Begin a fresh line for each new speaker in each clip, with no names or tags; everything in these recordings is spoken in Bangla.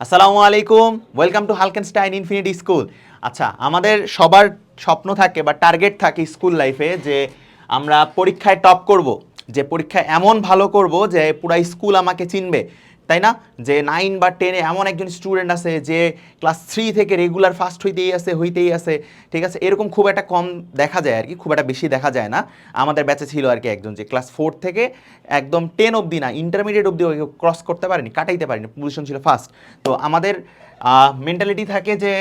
আসসালামু আলাইকুম welcome to Halkenstein Infinity School আচ্ছা আমাদের সবার স্বপ্ন থাকে বা টার্গেট থাকে স্কুল লাইফে যে আমরা পরীক্ষায় টপ করব, যে পরীক্ষায় এমন ভালো করব যে পুরা স্কুল আমাকে চিনবে। তাই না? যে নাইন বা টেনে এমন একজন স্টুডেন্ট আছে যে ক্লাস থ্রি থেকে রেগুলার ফার্স্ট হইতেই আছে হইতেই আছে, ঠিক আছে? এরকম খুব একটা কম দেখা যায় আর কি খুব একটা বেশি দেখা যায় না। আমাদের ব্যাচে ছিল আর কি একজন যে ক্লাস ফোর থেকে একদম টেন অবধি না ইন্টারমিডিয়েট অবধি ক্রস করতে পারেনি, কাটাইতে পারেনি পজিশন ছিল ফার্স্ট তো আমাদের মেন্টালিটি থাকে যে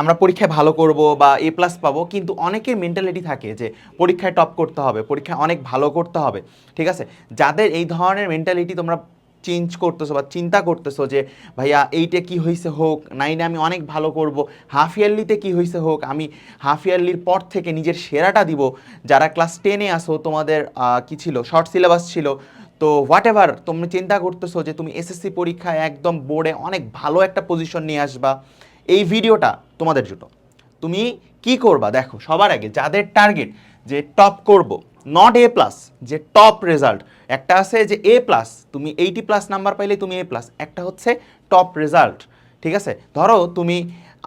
আমরা পরীক্ষায় ভালো করব বা এ প্লাস পাবো, কিন্তু অনেকের মেন্টালিটি থাকে যে পরীক্ষায় টপ করতে হবে, পরীক্ষায় অনেক ভালো করতে হবে, ঠিক আছে? যাদের এই ধরনের মেন্টালিটি তোমরা চেঞ্জ করতেছো বা চিন্তা করতেছো যে, ভাইয়া, এইটে কি হয়েছে হোক, নাইনে আমি অনেক ভালো করব হাফ ইয়ারলিতে কী হয়েছে হোক, আমি হাফ ইয়ারলির পর থেকে নিজের সেরাটা দিব। যারা ক্লাস টেনে আসো তোমাদের কি ছিল? শর্ট সিলেবাস ছিল। তো হোয়াট এভার তুমি চিন্তা করতেছো যে, তুমি এসএসসি পরীক্ষায় একদম বোর্ডে অনেক ভালো একটা পজিশন নিয়ে আসবা। এই ভিডিওটা তোমাদের জন্য। তুমি কি করবা? দেখো, সবার আগে যাদের টার্গেট যে টপ করব নট এ প্লাস যে টপ রেজাল্ট একটা আছে যে এ প্লাস তুমি এইটি প্লাস নাম্বার পাইলে তুমি এ প্লাস একটা হচ্ছে টপ রেজাল্ট ঠিক আছে? ধরো তুমি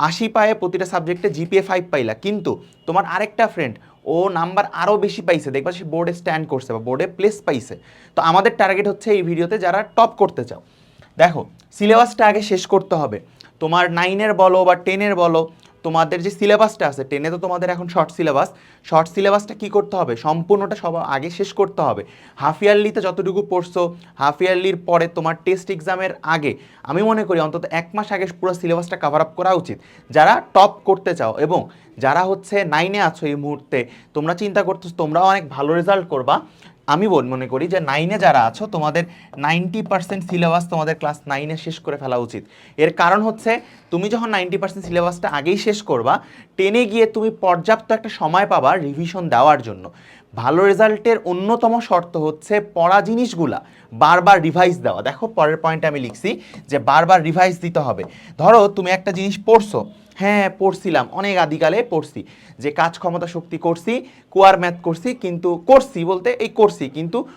আশি পায়ে প্রতিটা সাবজেক্টে জিপিএ ফাইভ পাইলা, কিন্তু তোমার আরেকটা ফ্রেন্ড ও নাম্বার আরও বেশি পাইছে, দেখবা সে বোর্ডে স্ট্যান্ড করছে বা বোর্ডে প্লেস পাইছে। তো আমাদের টার্গেট হচ্ছে এই ভিডিওতে যারা টপ করতে চাও। দেখো সিলেবাসটা আগে শেষ করতে হবে। তোমার নাইনের বলো বা টেনের বলো তোমাদের যে সিলেবাসটা আছে টেনে তো তোমাদের এখন শর্ট সিলেবাস শর্ট সিলেবাসটা কি করতে হবে? সম্পূর্ণটা সব আগে শেষ করতে হবে। হাফ ইয়ারলিতে যতটুকু পড়ছো হাফ ইয়ারলির পরে তোমার টেস্ট এক্সামের আগে, আমি মনে করি অন্তত এক মাস আগে পুরো সিলেবাসটা কাভার আপ করা উচিত। যারা টপ করতে চাও এবং যারা হচ্ছে নাইনে আছো এই মুহূর্তে, তোমরা চিন্তা করতেছো তোমরাও অনেক ভালো রেজাল্ট করবা। আমি বল, মনে করি যে নাইনে যারা আছো, তোমাদের নাইনটি পার্সেন্ট সিলেবাস তোমাদের ক্লাস নাইনে শেষ করে ফেলা উচিত। এর কারণ হচ্ছে, তুমি যখন নাইনটি পার্সেন্ট সিলেবাসটা আগেই শেষ করবা টেনে গিয়ে তুমি পর্যাপ্ত একটা সময় পাবা রিভিশন দেওয়ার জন্য। ভালো রেজাল্টের অন্যতম শর্ত হচ্ছে পড়া জিনিসগুলা বারবার রিভাইজ দেওয়া। দেখো, পরের পয়েন্টে আমি লিখছি যে বারবার রিভাইজ দিতে হবে। ধরো, তুমি একটা জিনিস পড়ছো হ্যাঁ পড়ছিলাম। অনেক আদিকালে পড়ছি। যে কাজ ক্ষমতা শক্তি করছি, কুয়ার ম্যাথ করছি, কিন্তু করছি বলতে এই করছি, কিন্তু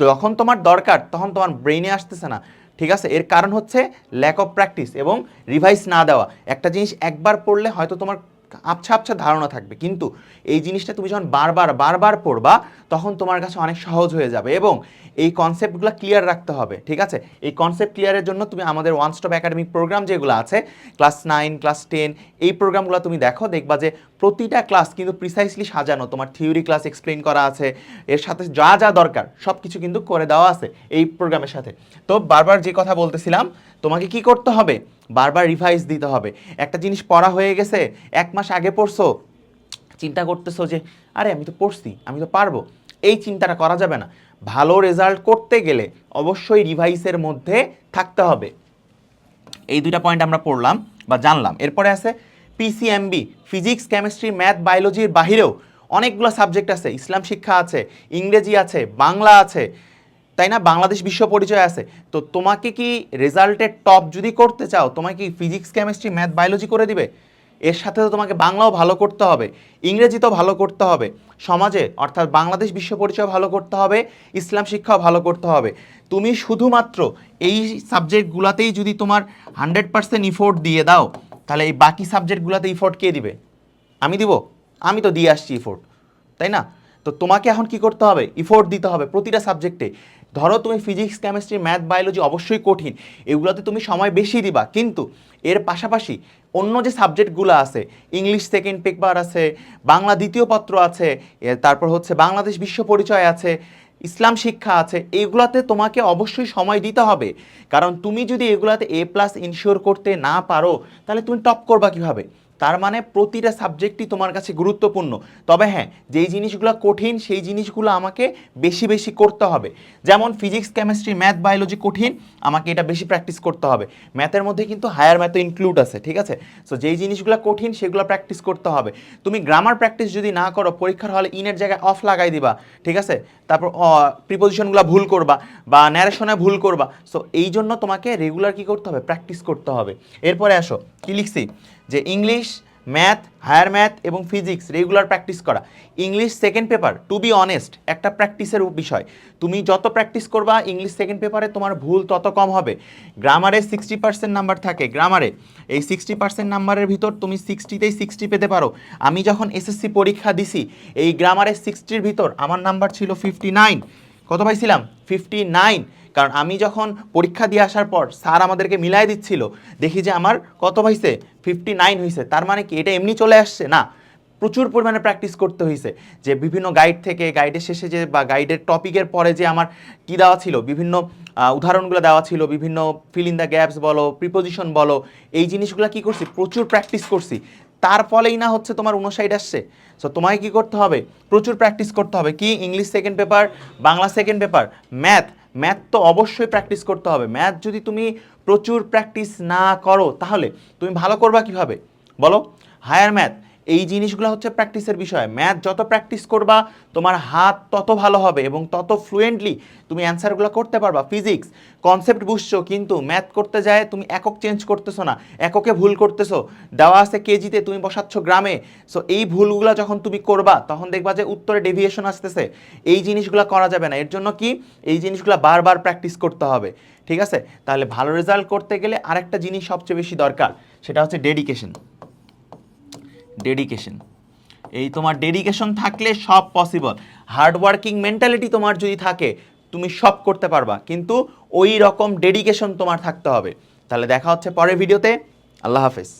যখন তোমার দরকার, তখন তোমার ব্রেইনে আসতেছে না। ঠিক আছে? এর কারণ হচ্ছে ল্যাক অফ প্র্যাকটিস এবং রিভাইস না দেওয়া। একটা জিনিস একবার পড়লে হয়তো তোমার আবছা আবছা ধারণা থাকবে। কিন্তু এই জিনিসটা তুমি যখন বারবার বারবার পড়বা, তখন তোমার কাছে অনেক সহজ হয়ে যাবে এবং এই কনসেপ্টগুলো ক্লিয়ার রাখতে হবে, ঠিক আছে? এই কনসেপ্ট ক্লিয়ারের জন্য তুমি আমাদের ওয়ান স্টপ একাডেমিক প্রোগ্রাম যেগুলো আছে ক্লাস নাইন ক্লাস টেন এই প্রোগ্রামগুলো তুমি দেখো, দেখবা যে প্রতিটা ক্লাস কিন্তু প্রিসাইসলি সাজানো। তোমার থিওরি ক্লাস এক্সপ্লেন করা আছে, এর সাথে যা যা দরকার সব কিছু কিন্তু করে দেওয়া আছে এই প্রোগ্রামের সাথে। তো বারবার যে কথা বলতেছিলাম তোমাকে কি করতে হবে? বারবার রিভাইজ দিতে হবে। একটা জিনিস পড়া হয়ে গেছে, এক মাস আগে পড়ছো, চিন্তা করতেছো যে, আরে, আমি তো পড়ছি, আমি তো পারব। এই চিন্তাটা করা যাবে না। ভালো রেজাল্ট করতে গেলে অবশ্যই রিভাইসের মধ্যে থাকতে হবে। এই দুইটা পয়েন্ট আমরা পড়লাম বা জানলাম। এরপরে আছে পিসিএমবি ফিজিক্স কেমিস্ট্রি ম্যাথ বায়োলজির বাহিরেও অনেকগুলো সাবজেক্ট আছে। ইসলাম শিক্ষা আছে, ইংরেজি আছে, বাংলা আছে। তাই না? বাংলাদেশ বিশ্ব পরিচয় আছে। তো তোমাকে কি রেজাল্টের টপ যদি করতে চাও তোমাকে কি ফিজিক্স, কেমিস্ট্রি, ম্যাথ, বায়োলজি করে দিবে? এর সাথে তো তোমাকে বাংলাও ভালো করতে হবে ইংরেজি তো ভালো করতে হবে, সমাজে অর্থাৎ বাংলাদেশ বিশ্ব পরিচয় ভালো করতে হবে, ইসলাম শিক্ষাও ভালো করতে হবে। তুমি শুধুমাত্র এই সাবজেক্টগুলোতেই যদি তোমার হান্ড্রেড পার্সেন্ট ইফোর্ট দিয়ে দাও, তাহলে এই বাকি সাবজেক্টগুলোতে ইফোর্ট কে দিবে? আমি দিব? আমি তো দিয়ে আসছি ইফোর্ট তাই না? তো তোমাকে এখন কি করতে হবে? ইফোর্ট দিতে হবে প্রতিটা সাবজেক্টে ধরো তুমি ফিজিক্স কেমিস্ট্রি ম্যাথ বায়োলজি অবশ্যই কঠিন। এগুলোতে তুমি সময় বেশি দিবা। কিন্তু এর পাশাপাশি অন্য যে সাবজেক্টগুলো আছে ইংলিশ সেকেন্ড পেপার আছে, বাংলা দ্বিতীয় পত্র আছে তারপর হচ্ছে বাংলাদেশ বিশ্ব পরিচয় আছে, ইসলাম শিক্ষা আছে, এগুলাতে তোমাকে অবশ্যই সময় দিতে হবে। কারণ তুমি যদি এগুলাতে এ প্লাস ইনশিওর করতে না পারো, তাহলে তুমি টপ করবা কীভাবে? তার মানে প্রতিটা সাবজেক্টই তোমার কাছে গুরুত্বপূর্ণ। তবে হ্যাঁ যেই জিনিসগুলো কঠিন, সেই জিনিসগুলো আমাকে বেশি বেশি করতে হবে। যেমন ফিজিক্স কেমিস্ট্রি ম্যাথ বায়োলজি কঠিন, আমাকে এটা বেশি প্র্যাকটিস করতে হবে। ম্যাথের মধ্যে কিন্তু হায়ার ম্যাথও ইনক্লুড আছে, ঠিক আছে? সো যেই জিনিসগুলো কঠিন, সেগুলো প্র্যাকটিস করতে হবে। তুমি গ্রামার প্র্যাকটিস যদি না করো, পরীক্ষার হলে ইনের জায়গায় অফ লাগাই দিবা, ঠিক আছে? তারপর প্রিপোজিশনগুলো ভুল করবা বা ন্যারেশনে ভুল করবা। সো এই জন্য তোমাকে রেগুলার কি করতে হবে? প্র্যাকটিস করতে হবে। এরপরে আসো, কি লিখছি? যে ইংলিশ ম্যাথ, হায়ার ম্যাথ এবং ফিজিক্স রেগুলার প্র্যাকটিস করা। English second paper to be honest একটা প্র্যাকটিসের বিষয়। তুমি যত প্র্যাকটিস করবা ইংলিশ সেকেন্ড পেপারে তোমার ভুল তত কম হবে। গ্রামারে সিক্সটি পার্সেন্ট নাম্বার থাকে। গ্রামারে এই সিক্সটি পার্সেন্ট নাম্বারের ভিতর তুমি সিক্সটিতেই সিক্সটি পেতে পারো। আমি যখন এসএসসি পরীক্ষা দিছি, এই গ্রামারের সিক্সটির ভিতর আমার নাম্বার ছিল ফিফটি নাইন কত পাইছিলাম? ফিফটি নাইন কারণ আমি যখন পরীক্ষা দিয়ে আসার পর স্যার আমাদেরকে মিলাই দিচ্ছিল, দেখি যে আমার কত হয়েছে ফিফটি নাইন হয়েছে তার মানে কি এটা এমনি চলে আসছে? না। প্রচুর পরিমাণে প্র্যাকটিস করতে হয়েছে যে বিভিন্ন গাইড থেকে গাইডের শেষে যে বা গাইডের টপিকের পরে যে আমার কি দেওয়া ছিল, বিভিন্ন উদাহরণগুলো দেওয়া ছিল, বিভিন্ন ফিল ইন দ্য গ্যাপস বলো প্রিপোজিশন বলো, এই জিনিসগুলো কি করছি? প্রচুর প্র্যাকটিস করছি। তার ফলেই না হচ্ছে তোমার উনষাট আসছে। সো তোমাকে কি করতে হবে? প্রচুর প্র্যাকটিস করতে হবে। কি? English second paper Bangla second paper math math তো অবশ্যই প্র্যাকটিস করতে হবে। ম্যাথ যদি তুমি প্রচুর প্র্যাকটিস না করো, তাহলে তুমি ভালো করবা কীভাবে? বলো? হায়ার ম্যাথ এই জিনিসগুলো হচ্ছে প্র্যাকটিসের বিষয়। ম্যাথ যত প্র্যাকটিস করবা, তোমার হাত তত ভালো হবে এবং তত ফ্লুয়েন্টলি তুমি অ্যান্সারগুলো করতে পারবা। ফিজিক্স কনসেপ্ট বুঝছ, কিন্তু ম্যাথ করতে যায়, তুমি একক চেঞ্জ করতেছো না, এককে ভুল করতেছো। দেওয়া আছে কেজিতে, তুমি বসাচ্ছ গ্রামে। সো এই ভুলগুলো যখন তুমি করবা, তখন দেখবা যে উত্তরে ডেভিয়েশন আসতেছে। এই জিনিসগুলো করা যাবে না। এর জন্য কি? এই জিনিসগুলো বারবার প্র্যাকটিস করতে হবে। ঠিক আছে? তাহলে ভালো রেজাল্ট করতে গেলে আরেকটা জিনিস সবচেয়ে বেশি দরকার, সেটা হচ্ছে ডেডিকেশন ডেডিকেশন এই তোমার ডেডিকেশন থাকলে সব পসিবল হার্ডওয়ার্কিং মেন্টালিটি তোমার যদি থাকে, তুমি সব করতে পারবা। কিন্তু ওই রকম ডেডিকেশন তোমার থাকতে হবে। তাহলে দেখা হচ্ছে পরের ভিডিওতে আল্লাহ হাফেজ।